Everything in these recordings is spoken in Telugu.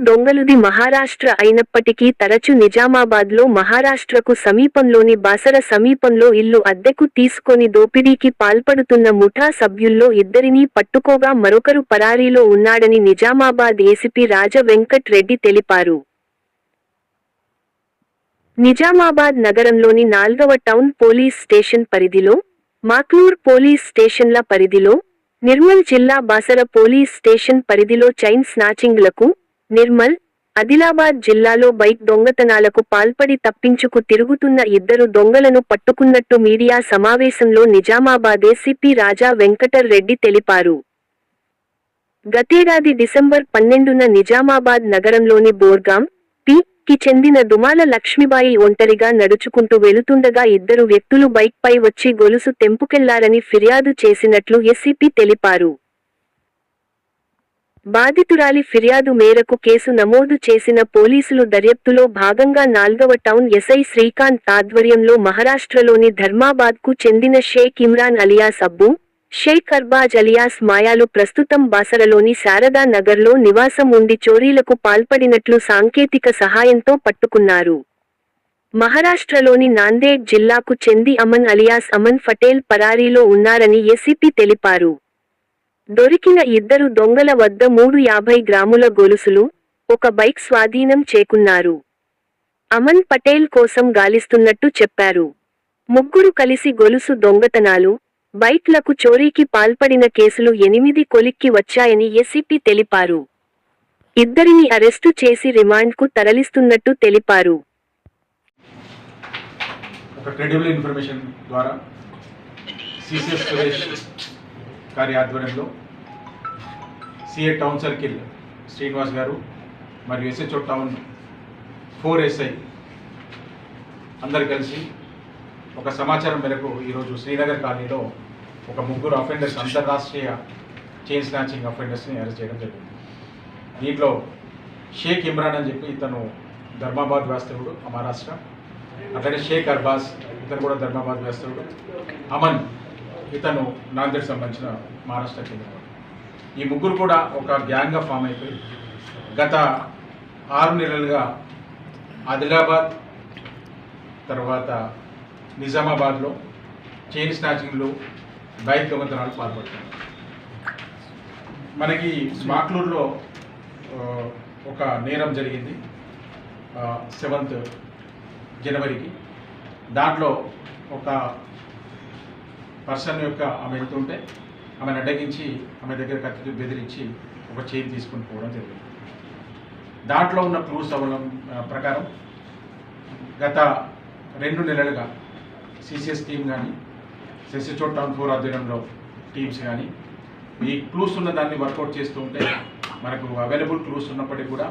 దొంగలుది మహారాష్ట్ర అయినప్పటికీ తరచు నిజామాబాద్లో మహారాష్ట్రకు సమీపంలోని బాసర సమీపంలో ఇల్లు అద్దెకు తీసుకొని దోపిడీకి పాల్పడుతున్న ముఠా సభ్యుల్లో ఇద్దరినీ పట్టుకోగా మరొకరు పరారీలో ఉన్నాడని నిజామాబాద్ ఏసీపీ రాజ వెంకట్ రెడ్డి తెలిపారు. నిజామాబాద్ నగరంలోని నాల్గవ టౌన్ పోలీస్ స్టేషన్ పరిధిలో మాక్లూర్ పోలీస్ స్టేషన్ల పరిధిలో నిర్మల్ జిల్లా బాసర పోలీస్ స్టేషన్ పరిధిలో చైన్ స్నాచింగ్లకు నిర్మల్ ఆదిలాబాద్ జిల్లాలో బైక్ దొంగతనాలకు పాల్పడి తప్పించుకు తిరుగుతున్న ఇద్దరు దొంగలను పట్టుకున్నట్టు మీడియా సమావేశంలో నిజామాబాద్ ఏసీపీ రాజా వెంకటర్ రెడ్డి తెలిపారు. గతేడాది డిసెంబర్ పన్నెండున నిజామాబాద్ నగరంలోని బోర్గాం పి కి చెందిన దుమాల లక్ష్మీబాయి ఒంటరిగా నడుచుకుంటూ వెళుతుండగా ఇద్దరు వ్యక్తులు బైక్పై వచ్చి గొలుసు తెంపుకెళ్ళారని ఫిర్యాదు చేసినట్లు ఎస్సీపీ తెలిపారు. బాధితురాలి ఫిర్యాదు మేరకు కేసు నమోదు చేసిన పోలీసులు దర్యాప్తులో భాగంగా నాల్గవ టౌన్ ఎస్ఐ శ్రీకాంత్ ఆధ్వర్యంలో మహారాష్ట్రలోని ధర్మాబాద్కు చెందిన షేక్ ఇమ్రాన్ అలియాస్ అబ్బు షేక్ అర్బాజ్ అలియాస్ మాయాలు ప్రస్తుతం బాసరలోని శారదా నగర్లో నివాసం ఉండి చోరీలకు పాల్పడినట్లు సాంకేతిక సహాయంతో పట్టుకున్నారు. మహారాష్ట్రలోని నాందేడ్ జిల్లాకు చెంది అమన్ అలియాస్ అమన్ ఫటేల్ పరారీలో ఉన్నారని ఎసిపి తెలిపారు. దొరికిన ఇద్దరు దొంగల వద్ద మూడు యాభై గ్రాముల గొలుసులు ఒక బైక్ స్వాధీనం చేకున్నారు. అమన్ పటేల్ కోసం గాలిస్తున్నట్టు చెప్పారు. ముగ్గురు కలిసి గొలుసు దొంగతనాలు బైక్లకు చోరీకి పాల్పడిన కేసులు ఎనిమిది కొలిక్కి వచ్చాయని ఎసిపి తెలిపారు. ఇద్దరిని అరెస్టు చేసి రిమాండ్కు తరలిస్తున్నట్టు తెలిపారు. ఒక క్రెడిబుల్ ఇన్ఫర్మేషన్ ద్వారా సురేష్ గారి ఆధ్వర్యంలో సిఏ టౌన్ సర్కిల్ శ్రీనివాస్ గారు మరియు ఎస్హెచ్ఓ టౌన్ ఫోర్ ఎస్ఐ అందరు కలిసి ఒక సమాచారం మేరకు ఈరోజు శ్రీనగర్ కాలనీలో ఒక ముగ్గురు అఫెండర్స్ అంతర్రాష్ట్రీయ చైన్ స్నాచింగ్ అఫెండర్స్ని అరెస్ట్ చేయడం జరిగింది. దీంట్లో షేక్ ఇమ్రాన్ అని చెప్పి ఇతను ధర్మాబాద్ వాస్తవుడు మహారాష్ట్ర అట్లనే షేక్ అర్బాస్ ఇతను కూడా ధర్మాబాద్ వేస్తాడు అమన్ ఇతను నాందేడ్ సంబంధించిన మహారాష్ట్ర చెందినవాడు ఈ ముగ్గురు కూడా ఒక గ్యాంగ్గా ఫామ్ అయిపోయి గత ఆరు నెలలుగా ఆదిలాబాద్ తర్వాత నిజామాబాద్లో చైన్ స్నాచింగ్లు బైక్ దొంగతనాలు పాల్పడుతున్నారు మనకి మాక్లూరులో ఒక నేరం జరిగింది సెవెంత్ జనవరికి. దాంట్లో ఒక పర్సన్ యొక్క ఆమె వెళ్తుంటే ఆమెను అడ్డగించి ఆమె దగ్గర కత్తితో బెదిరించి ఒక చైన్ తీసుకుని పోవడం జరిగింది. దాంట్లో ఉన్న క్లూస్ అవ్వడం ప్రకారం గత రెండు నెలలుగా సిసిఎస్ టీం కానీ సెసిచోట్ టౌన్ ఫోర్ ఆధ్వర్యంలో టీమ్స్ కానీ ఈ క్లూస్ ఉన్న దాన్ని వర్కౌట్ చేస్తూ ఉంటే మనకు అవైలబుల్ క్లూస్ ఉన్నప్పటికీ కూడా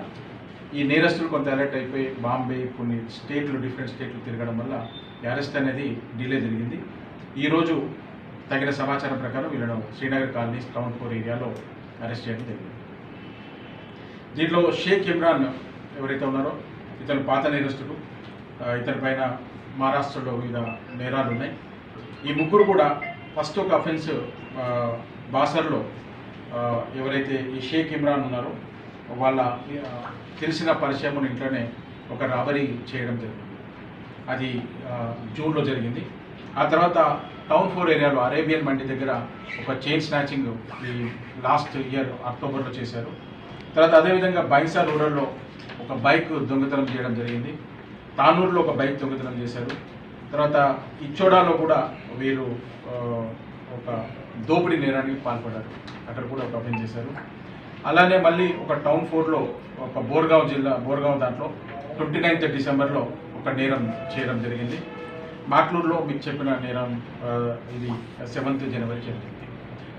ఈ నేరస్తులు కొంత అలర్ట్ అయిపోయి బాంబే కొన్ని స్టేట్లు డిఫరెంట్ స్టేట్లు తిరగడం వల్ల అరెస్ట్ అనేది డిలే జరిగింది. ఈరోజు తగిన సమాచారం ప్రకారం వీళ్ళను శ్రీనగర్ కాలనీ టౌన్ ఫోర్ ఏరియాలో అరెస్ట్ చేయడం జరిగింది. దీంట్లో షేక్ ఇమ్రాన్ ఎవరైతే ఉన్నారో ఇతను పాత నేరస్తుడు ఇతని పైన మహారాష్ట్రలో వివిధ నేరాలు ఉన్నాయి. ఈ ముగ్గురు కూడా ఫస్ట్ ఒక అఫెన్స్ బాసర్లో ఎవరైతే ఈ షేక్ ఇమ్రాన్ ఉన్నారో వాళ్ళ తెలిసిన పరిచయం ఇంట్లోనే ఒక రాబరీ చేయడం జరిగింది. అది జూన్లో జరిగింది. ఆ తర్వాత టౌన్ ఫోర్ ఏరియాలో అరేబియన్ మండి దగ్గర ఒక చైన్ స్నాచింగ్ ఈ లాస్ట్ ఇయర్ అక్టోబర్లో చేశారు. తర్వాత అదేవిధంగా బైసా రూరల్లో ఒక బైక్ దొంగతనం చేయడం జరిగింది. తానూరులో ఒక బైక్ దొంగతనం చేశారు. తర్వాత ఇచ్చోడాలో కూడా వీరు ఒక దోపిడీ నేరానికి పాల్పడ్డారు. అక్కడ కూడా ఒక అఫెన్స్ చేశారు. అలానే మళ్ళీ ఒక టౌన్ ఫోర్లో ఒక బోర్గావ్ జిల్లా బోర్గావ్ దాంట్లో ట్వంటీ నైన్త్ డిసెంబర్లో ఒక నేరం చేయడం జరిగింది. మాక్లూరులో మీకు చెప్పిన నేరం ఇది సెవెంత్ జనవరి జరిగింది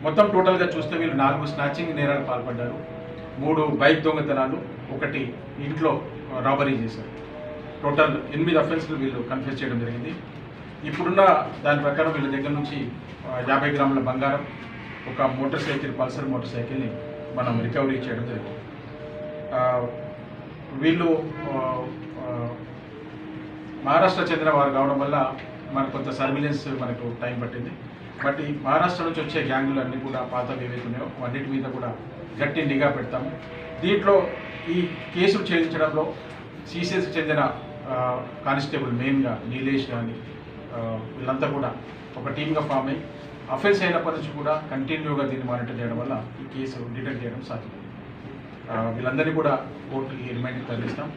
మొత్తం టోటల్గా చూస్తే వీళ్ళు నాలుగు స్నాచింగ్ నేరాలు పాల్పడ్డారు. మూడు బైక్ దొంగతనాలు ఒకటి ఇంట్లో రాబరీ చేశారు. టోటల్ ఎనిమిది అఫెన్స్లు వీళ్ళు కన్ఫ్యూజ్ చేయడం జరిగింది. ఇప్పుడున్న దాని ప్రకారం వీళ్ళ దగ్గర నుంచి యాభై గ్రాముల బంగారం ఒక మోటార్ సైకిల్ పల్సర్ మోటార్ సైకిల్ని మనం రికవరీ చేయడం జరిగింది. వీళ్ళు మహారాష్ట్ర చెందిన వారు కావడం వల్ల మనకు కొంత సర్విలెన్స్ మనకు టైం పట్టింది. బట్ ఈ మహారాష్ట్ర నుంచి వచ్చే గ్యాంగులు అన్నీ కూడా పాతవి ఏవైతున్నాయో అన్నిటి మీద కూడా గట్టి నిఘా పెడతాము. దీంట్లో ఈ కేసులు ఛేదించడంలో సీసీఎస్కి చెందిన కానిస్టేబుల్ మెయిన్గా నీలేష్ కానీ వీళ్ళంతా కూడా ఒక టీమ్గా ఫామ్ అయ్యి అఫెన్స్ అయినప్పటి నుంచి కూడా కంటిన్యూగా దీన్ని మానిటర్ చేయడం వల్ల ఈ కేసు డిటెక్ట్ చేయడం సాధ్యమైంది వీళ్ళందరినీ కూడా కోర్టుకి రిమైండ్ తరలిస్తాం.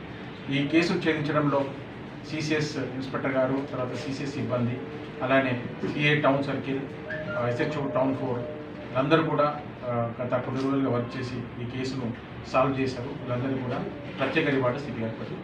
ఈ కేసు ఛేదించడంలో సిసిఎస్ ఇన్స్పెక్టర్ గారు తర్వాత సిసిఎస్ సిబ్బంది అలానే CA town circle SHO town four వీళ్ళందరూ కూడా గత కొన్ని రోజులుగా వర్క్ చేసి ఈ కేసును సాల్వ్ చేశారు. వీళ్ళందరినీ కూడా ప్రత్యేక రివార్డు స్థితి ఏర్పడింది